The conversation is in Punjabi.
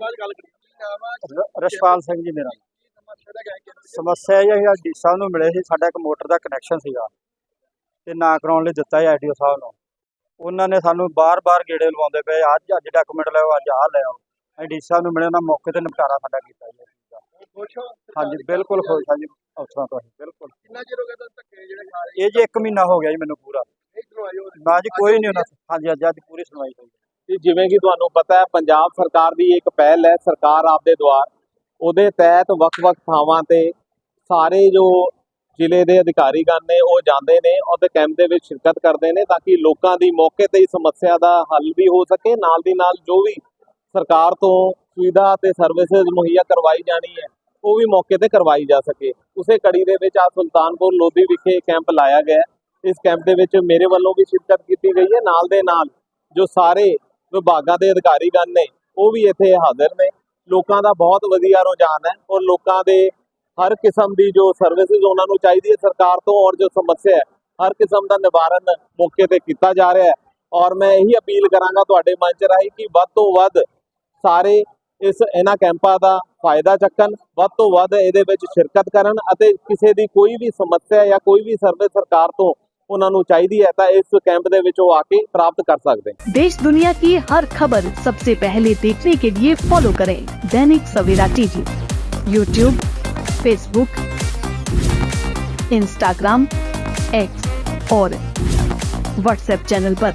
ਗੱਲ ਰ- ਰਸ਼ਪਾਲ ਸਿੰਘ ਜੀ ਮੇਰਾ। ਸਮੱਸਿਆ ਇਹ ਹੈ ਡੀ ਸਾਹਿਬ ਨੂੰ ਮਿਲੇ ਸੀ ਸਾਡਾ ਇੱਕ ਮੋਟਰ ਦਾ ਕਨੈਕਸ਼ਨ ਸੀਗਾ। ਤੇ ਨਾ ਕਰਾਉਣ ਲਈ ਦਿੱਤਾ ਹੈ ਆਈਡੀਓ ਸਾਹਿਬ ਨੂੰ। ਉਹਨਾਂ ਨੇ ਸਾਨੂੰ ਬਾਰ-ਬਾਰ ਗੇੜੇ ਲਵਾਉਂਦੇ ਪਏ ਅੱਜ ਅੱਜ ਡਾਕੂਮੈਂਟ ਲਿਆਓ ਅੱਜ ਆਹ ਲਿਆਓ। ਅਸੀਂ ਡੀ ਸਾਹਿਬ ਨੂੰ ਮਿਲੇ ਉਹਨਾਂ ਮੌਕੇ ਤੇ ਨਿਪਟਾਰਾ ਸਾਡਾ ਕੀਤਾ ਜੀ। ਹਾਂਜੀ ਬਿਲਕੁਲ ਖੁਸ਼ ਹਾਂ ਜੀ ਅਫਸਰਾਂ ਤੋਂ। ਬਿਲਕੁਲ। ਕਿੰਨਾ ਚਿਰ ਹੋ ਗਿਆ ਤੁਹਾਨੂੰ ਧੱਕੇ ਜਿਹੜੇ ਖਾ ਰਹੇ? ਇਹ ਜੀ 1 ਮਹੀਨਾ ਹੋ ਗਿਆ ਜੀ ਮੈਨੂੰ ਪੂਰਾ। ਇਧਰੋਂ ਆਇਓ ਨਾ ਜੀ ਕੋਈ ਨਹੀਂ ਉਹਨਾਂ ਹਾਂਜੀ ਅੱਜ ਅੱਜ ਪੂਰੀ ਸੁਣਵਾਈ ਹੋਈ। ਜਿਵੇਂ ਕਿ ਤੁਹਾਨੂੰ ਪਤਾ ਹੈ, ਪੰਜਾਬ ਸਰਕਾਰ ਦੀ ਇੱਕ ਪਹਿਲ ਹੈ, ਸਰਕਾਰ ਆਪਦੇ ਦੁਆਰ। ਉਹਦੇ ਤਹਿਤ ਵੱਖ-ਵੱਖ ਥਾਵਾਂ ਤੇ ਸਾਰੇ ਜੋ ਜ਼ਿਲ੍ਹੇ ਦੇ ਅਧਿਕਾਰੀਗਣ ਨੇ, ਉਹ ਜਾਂਦੇ ਨੇ, ਉਹਦੇ ਕੈਂਪ ਦੇ ਵਿੱਚ ਸ਼ਿਰਕਤ ਕਰਦੇ ਨੇ ਤਾਂ ਕਿ ਲੋਕਾਂ ਦੀ ਮੌਕੇ ਤੇ ਹੀ ਸਮੱਸਿਆ ਦਾ ਹੱਲ ਵੀ ਹੋ ਸਕੇ। ਨਾਲ ਦੀ ਨਾਲ ਜੋ ਵੀ ਸਰਕਾਰ ਤੋਂ ਸੁਵਿਧਾ ਤੇ ਸਰਵਿਸਿਜ਼ ਮੁਹੱਈਆ ਕਰਵਾਈ ਜਾਣੀ ਹੈ, ਉਹ ਵੀ ਮੌਕੇ ਤੇ ਕਰਵਾਈ ਜਾ ਸਕੇ। ਉਸੇ ਕੜੀ ਦੇ ਵਿੱਚ ਆ ਸੁਲਤਾਨਪੁਰ ਲੋਧੀ ਵਿਖੇ ਕੈਂਪ ਲਾਇਆ ਗਿਆ ਇਸ ਕੈਂਪ ਦੇ ਵਿੱਚ ਮੇਰੇ ਵੱਲੋਂ ਵੀ ਸ਼ਿਰਕਤ ਕੀਤੀ ਗਈ ਹੈ। ਨਾਲ ਦੇ ਨਾਲ ਜੋ ਸਾਰੇ ਵਿਭਾਗਾਂ ਦੇ ਅਧਿਕਾਰੀਗਣ ਨੇ, ਉਹ ਵੀ ਇੱਥੇ ਹਾਜ਼ਰ ਨੇ। ਲੋਕਾਂ ਦਾ ਬਹੁਤ ਵਧੀਆ ਰੁਝਾਨ ਹੈ ਔਰ ਲੋਕਾਂ ਦੇ ਹਰ ਕਿਸਮ ਦੀ ਜੋ ਸਰਵਿਸਿਜ਼ ਉਹਨਾਂ ਨੂੰ ਚਾਹੀਦੀ ਹੈ, ਸਰਕਾਰ ਤੋਂ ਔਰ ਜੋ ਸਮੱਸਿਆ ਹੈ, ਹਰ ਕਿਸਮ ਦਾ ਨਿਵਾਰਨ ਮੌਕੇ ਤੇ ਕੀਤਾ ਜਾ ਰਿਹਾ ਹੈ। ਔਰ ਮੈਂ ਇਹੀ ਅਪੀਲ ਕਰਾਂਗਾ ਤੁਹਾਡੇ ਮੰਚ ਰਾਹੀਂ ਕਿ ਵੱਧ ਤੋਂ ਵੱਧ ਸਾਰੇ ਇਸ ਇਹਨਾਂ ਕੈਂਪਾਂ ਦਾ ਫਾਇਦਾ ਚੱਕਣ, ਵੱਧ ਤੋਂ ਵੱਧ ਇਹਦੇ ਵਿੱਚ ਸ਼ਿਰਕਤ ਕਰਨ ਅਤੇ ਕਿਸੇ ਦੀ ਕੋਈ ਵੀ ਸਮੱਸਿਆ ਜਾਂ ਕੋਈ ਵੀ ਸਰਵਿਸ ਸਰਕਾਰ ਤੋਂ ਉਹਨਾਂ ਨੂੰ ਚਾਹੀਦੀ ਹੈ ਤਾਂ ਇਸ ਕੈਂਪ ਦੇ ਵਿੱਚ ਉਹ ਆ ਕੇ ਪ੍ਰਾਪਤ ਕਰ ਸਕਦੇ ਨੇ देश दुनिया की हर खबर सबसे पहले देखने के लिए फॉलो करें Dainik Savera TV YouTube Facebook Instagram X और व्हाट्सएप चैनल पर।